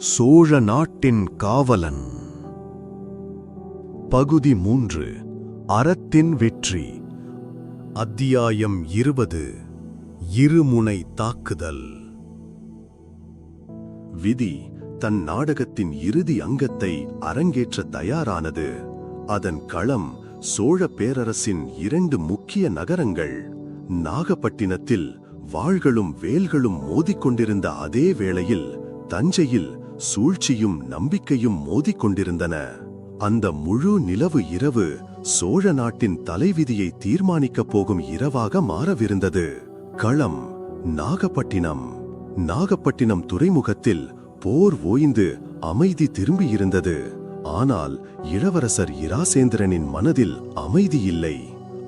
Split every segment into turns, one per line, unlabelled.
சோழ நாட்டின் காவலன். பகுதி மூன்று அறத்தின் வெற்றி. அத்தியாயம் இருபது இருமுனை தாக்குதல். விதி தன் நாடகத்தின் இறுதி அங்கத்தை அரங்கேற்ற தயாரானது. அதன் களம் சோழ பேரரசின் இரண்டு முக்கிய நகரங்கள். நாகப்பட்டினத்தில் வாள்களும் வேல்களும் மோதிக்கொண்டிருந்த அதே வேளையில் தஞ்சையில் சூழ்ச்சியும் நம்பிக்கையும் மோதிக்கொண்டிருந்தன. அந்த முழு நிலவு இரவு சோழ நாட்டின் தலைவிதியை தீர்மானிக்கப் போகும் இரவாக மாறவிருந்தது. களம் நாகப்பட்டினம். நாகப்பட்டினம் துறைமுகத்தில் போர் ஓய்ந்து அமைதி திரும்பியிருந்தது. ஆனால் இளவரசர் இராசேந்திரனின் மனதில் அமைதி இல்லை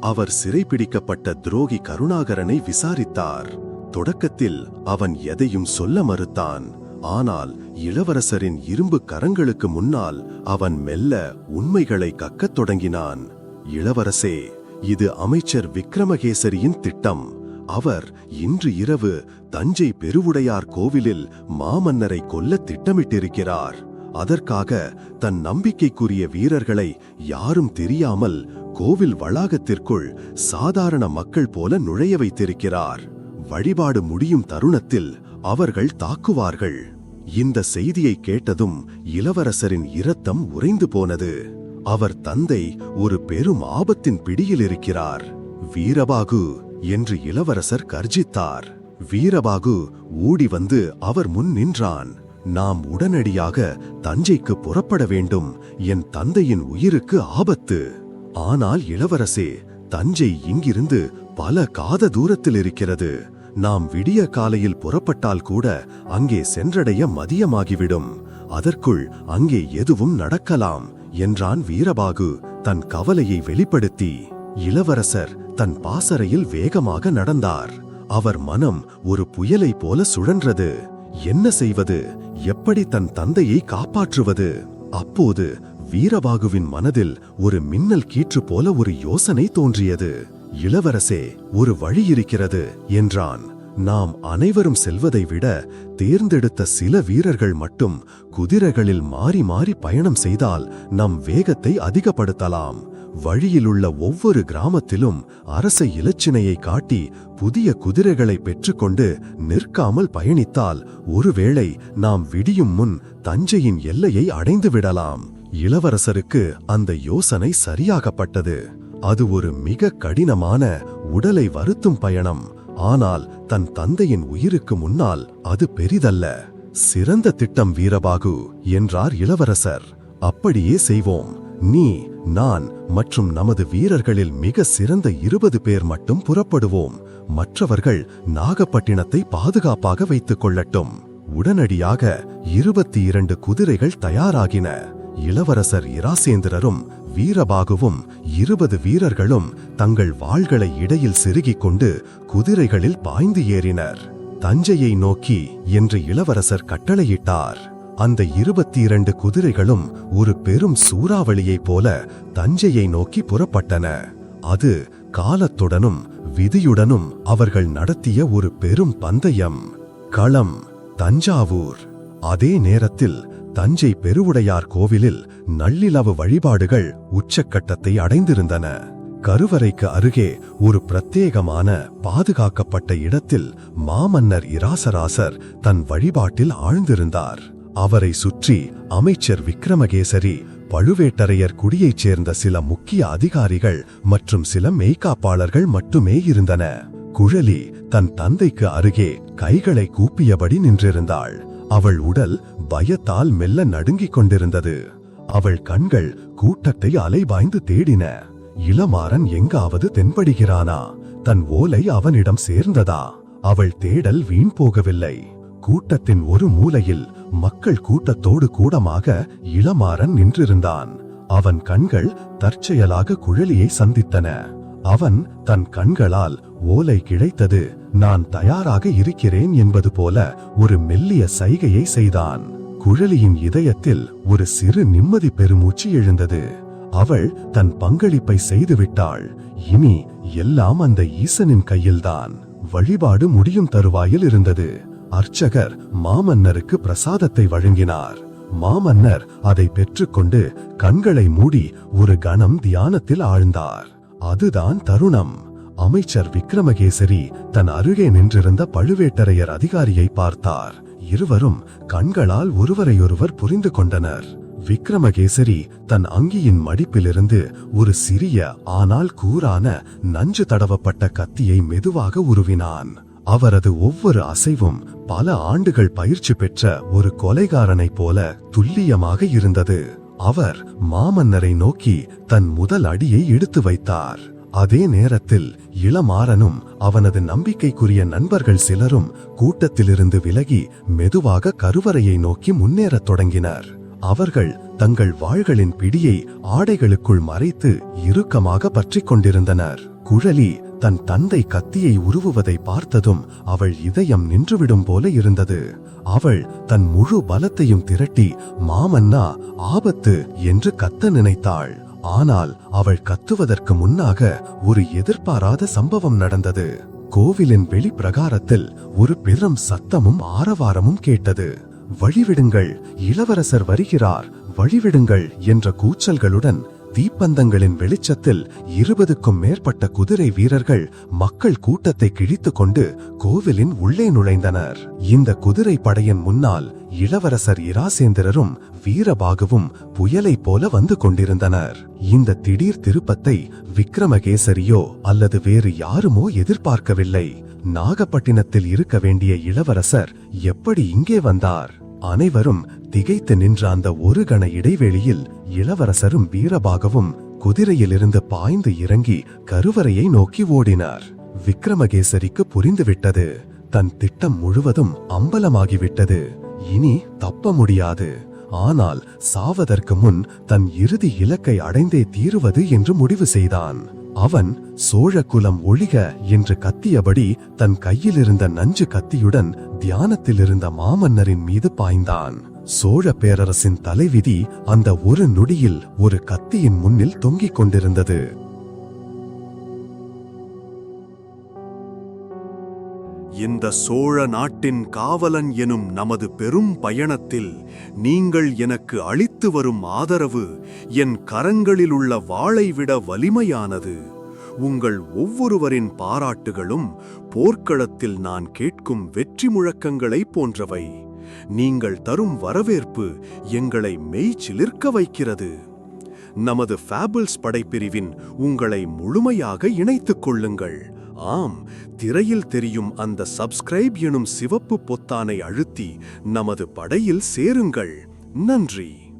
அவர் சிறைபிடிக்கப்பட்ட துரோகி கருணாகரனை விசாரித்தார். தொடக்கத்தில் அவன் எதையும் சொல்ல மறுத்தான். ஆனால் இளவரசரின் இரும்பு கரங்களுக்கு முன்னால் அவன் மெல்ல உண்மைகளை கக்கத் தொடங்கினான். இளவரசே இது அமைச்சர் விக்ரமகேசரியின் திட்டம். அவர் இன்று இரவு தஞ்சை பெருவுடையார் கோவிலில் மாமன்னரை கொல்ல திட்டமிட்டிருக்கிறார். அதற்காக தன் நம்பிக்கைக்குரிய வீரர்களை யாரும் தெரியாமல் கோவில் வளாகத்திற்குள் சாதாரண மக்கள் போல நுழைய வைத்திருக்கிறார். வழிபாடு முடியும் தருணத்தில் அவர்கள் தாக்குவார்கள். இந்த செய்தியை கேட்டதும் இளவரசரின் இரத்தம் உறைந்து போனது. அவர் தந்தை ஒரு பெரும் ஆபத்தின் பிடியில் இருக்கிறார். வீரபாகு என்று இளவரசர் கர்ஜித்தார். வீரபாகு ஓடி வந்து அவர் முன் நின்றான். நாம் உடனடியாக தஞ்சைக்கு புறப்பட வேண்டும். என் தந்தையின் உயிருக்கு ஆபத்து. ஆனால் இளவரசே தஞ்சை இங்கிருந்து பல காத தூரத்தில் இருக்கிறது. நாம் விடிய காலையில் புறப்பட்டால் கூட அங்கே சென்றடைய மதியமாகிவிடும். அதற்குள் அங்கே எதுவும் நடக்கலாம் என்றான் வீரபாகு தன் கவலையை வெளிப்படுத்தி. இளவரசர் தன் பாசறையில் வேகமாக நடந்தார். அவர் மனம் ஒரு புயலைப் போல சுழன்றது. என்ன செய்வது? எப்படி தன் தந்தையை காப்பாற்றுவது? அப்போது வீரபாகுவின் மனதில் ஒரு மின்னல் கீற்று போல ஒரு யோசனை தோன்றியது. இளவரசே ஒரு வழி இருக்கிறது என்றான். நாம் அனைவரும் செல்வதை விட தேர்ந்தெடுத்த சில வீரர்கள் மட்டும் குதிரைகளில் மாறி மாறி பயணம் செய்தால் நம் வேகத்தை அதிகப்படுத்தலாம். வழியிலுள்ள ஒவ்வொரு கிராமத்திலும் அரச இலச்சினையை காட்டி புதிய குதிரைகளை பெற்றுக்கொண்டு நிற்காமல் பயணித்தால் ஒருவேளை நாம் விடியும் முன் தஞ்சையின் எல்லையை அடைந்து விடலாம் இளவரசருக்கு அந்த யோசனை சரியாகப்பட்டது. அது ஒரு மிக கடினமான உடலை வருத்தும் பயணம். ஆனால் தன் தந்தையின் உயிருக்கு முன்னால் அது பெரிதல்ல. சிறந்த திட்டம் வீரபாகு என்றார் இளவரசர். அப்படியே செய்வோம். நீ நான் மற்றும் நமது வீரர்களில் மிக சிறந்த இருபது பேர் மட்டும் புறப்படுவோம். மற்றவர்கள் நாகப்பட்டினத்தை பாதுகாப்பாக வைத்துக் கொள்ளட்டும். உடனடியாக இருபத்தி இரண்டு குதிரைகள் தயாராகின. இளவரசர் இராசேந்திரரும் வீரபாகுவும் இருபது வீரர்களும் தங்கள் வாள்களை இடையில் செருகிக் கொண்டு குதிரைகளில் பாய்ந்து ஏறினர். தஞ்சையை நோக்கி என்று இளவரசர் கட்டளையிட்டார். அந்த இருபத்தி இரண்டு குதிரைகளும் ஒரு பெரும் சூறாவளியைப் போல தஞ்சையை நோக்கி புறப்பட்டன. அது காலத்துடனும் விதியுடனும் அவர்கள் நடத்திய ஒரு பெரும் பந்தயம். களம் தஞ்சாவூர். அதே நேரத்தில் தஞ்சை பெருவுடையார் கோவிலில் நள்ளிலவு வழிபாடுகள் உச்சக்கட்டத்தை அடைந்திருந்தன. கருவறைக்கு அருகே ஒரு பிரத்யேகமான பாதுகாக்கப்பட்ட இடத்தில் மாமன்னர் இராசராசர் தன் வழிபாட்டில் ஆழ்ந்திருந்தார். அவரை சுற்றி அமைச்சர் விக்ரமகேசரி பழுவேட்டரையர் குடியைச் சேர்ந்த சில முக்கிய அதிகாரிகள் மற்றும் சில மெய்காப்பாளர்கள் மட்டுமே இருந்தன. குழலி தன் தந்தைக்கு அருகே கைகளை கூப்பியபடி நின்றிருந்தாள். அவள் உடல் பயத்தால் மெல்ல நடுங்கிக் கொண்டிருந்தது. அவள் கண்கள் கூட்டத்தை அலைபாய்ந்து தேடின. இளமாறன் எங்காவது தென்படுகிறானா? தன் ஓலை அவனிடம் சேர்ந்ததா? அவள் தேடல் வீண் போகவில்லை. கூட்டத்தின் ஒரு மூலையில் மக்கள் கூட்டத்தோடு கூடமாக இளமாறன் நின்றிருந்தான். அவன் கண்கள் தற்செயலாக குழலியை சந்தித்தன. அவன் தன் கண்களால் ஓலை கிடைத்தது நான் தயாராக இருக்கிறேன் என்பது போல ஒரு மெல்லிய சைகையை செய்தான். குழலியின் இதயத்தில் ஒரு சிறு நிம்மதி பெருமூச்சு எழுந்தது. அவள் தன் பங்களிப்பை செய்துவிட்டாள். இனி எல்லாம் அந்த ஈசனின் கையில்தான். வழிபாடு முடியும் தருவாயில் இருந்தது. அர்ச்சகர் மாமன்னருக்கு பிரசாதத்தை வழங்கினார். மாமன்னர் அதை பெற்றுக்கொண்டு கண்களை மூடி ஒரு கணம் தியானத்தில் ஆழ்ந்தார். அதுதான் தருணம். அமைச்சர் விக்ரமகேசரி தன் அருகே நின்றிருந்த பழுவேட்டரையர் அதிகாரியை பார்த்தார். இருவரும் கண்களால் ஒருவரையொருவர் புரிந்து கொண்டனர். விக்ரமகேசரி தன் அங்கியின் மடிப்பிலிருந்து ஒரு சிறிய ஆனால் கூரான நஞ்சு தடவப்பட்ட கத்தியை மெதுவாக உருவினான். அவரது ஒவ்வொரு அசைவும் பல ஆண்டுகள் பயிற்சி பெற்ற ஒரு கொலைகாரனைப் போல துல்லியமாக இருந்தது. அவர் மாமன்னரை நோக்கி தன் முதல் அடியை எடுத்து வைத்தார். அதே நேரத்தில் இளமாறனும் அவனது நம்பிக்கைக்குரிய நண்பர்கள் சிலரும் கூட்டத்திலிருந்து விலகி மெதுவாக கருவறையை நோக்கி முன்னேறத் தொடங்கினர். அவர்கள் தங்கள் வாள்களின் பிடியை ஆடைகளுக்குள் மறைத்து இறுக்கமாக பற்றிக் கொண்டிருந்தனர். குழலி தன் தந்தை கத்தியை உருவுவதை பார்த்ததும் அவள் இதயம் நின்றுவிடும் போல இருந்தது. அவள் தன் முழு பலத்தையும் திரட்டி மாமன்னா ஆபத்து என்று கத்த நினைத்தாள். ஆனால் அவள் கத்துவதற்கு முன்னாக ஒரு எதிர்பாராத சம்பவம் நடந்தது. கோவிலின் வெளிப்பிரகாரத்தில் ஒரு பெரும் சத்தமும் ஆரவாரமும் கேட்டது. வழிவிடுங்கள் இளவரசர் வருகிறார் வழிவிடுங்கள் என்ற கூச்சல்களுடன் தீப்பந்தங்களின் வெளிச்சத்தில் இருபதுக்கும் மேற்பட்ட குதிரை வீரர்கள் மக்கள் கூட்டத்தை கிழித்துக் கொண்டு கோவிலின் உள்ளே நுழைந்தனர். இந்த குதிரை படையின் முன்னால் இளவரசர் இராசேந்திரரும் வீரபாகுவும் புயலைப் போல வந்து கொண்டிருந்தனர். இந்த திடீர் திருப்பத்தை விக்ரமகேசரியோ அல்லது வேறு யாருமோ எதிர்பார்க்கவில்லை. நாகப்பட்டினத்தில் இருக்க வேண்டிய இளவரசர் எப்படி இங்கே வந்தார்? அனைவரும் திகைத்து நின்ற அந்த ஒரு கண இடைவெளியில் இளவரசரும் வீரபாகவும் குதிரையிலிருந்து பாய்ந்து இறங்கி கருவறையை நோக்கி ஓடினார். விக்ரமகேசரிக்கு புரிந்துவிட்டது. தன் திட்டம் முழுவதும் அம்பலமாகிவிட்டது. இனி தப்ப முடியாது. ஆனால் சாவதற்கு முன் தன் இறுதி இலக்கை அடைந்தே தீருவது என்று முடிவு செய்தான். அவன் சோழ குலம் ஒழிக என்று கத்தியபடி தன் கையிலிருந்த நஞ்சு கத்தியுடன் தியானத்திலிருந்த மாமன்னரின் மீது பாய்ந்தான். சோழ பேரரசின் தலைவிதி அந்த ஒரு நொடியில் ஒரு கத்தியின் முன்னில் தொங்கிக் கொண்டிருந்தது.
இந்த சோழ நாட்டின் காவலன் எனும் நமது பெரும் பயணத்தில் நீங்கள் எனக்கு அளித்து வரும் ஆதரவு என் கரங்களில் உள்ள வாளை விட வலிமையானது. உங்கள் ஒவ்வொருவரின் பாராட்டுகளும் போர்க்களத்தில் நான் கேட்கும் வெற்றி முழக்கங்களைப் போன்றவை. நீங்கள் தரும் வரவேற்பு எங்களை மெய்ச்சிலிர்க்க வைக்கிறது. நமது ஃபேபிள்ஸ் படைப்பிரிவின் உங்களை முழுமையாக இணைத்துக் கொள்ளுங்கள். ஆம் திரையில் தெரியும் அந்த சப்ஸ்கிரைப் எனும் சிவப்பு பொத்தானை அழுத்தி நமது படையில் சேருங்கள். நன்றி.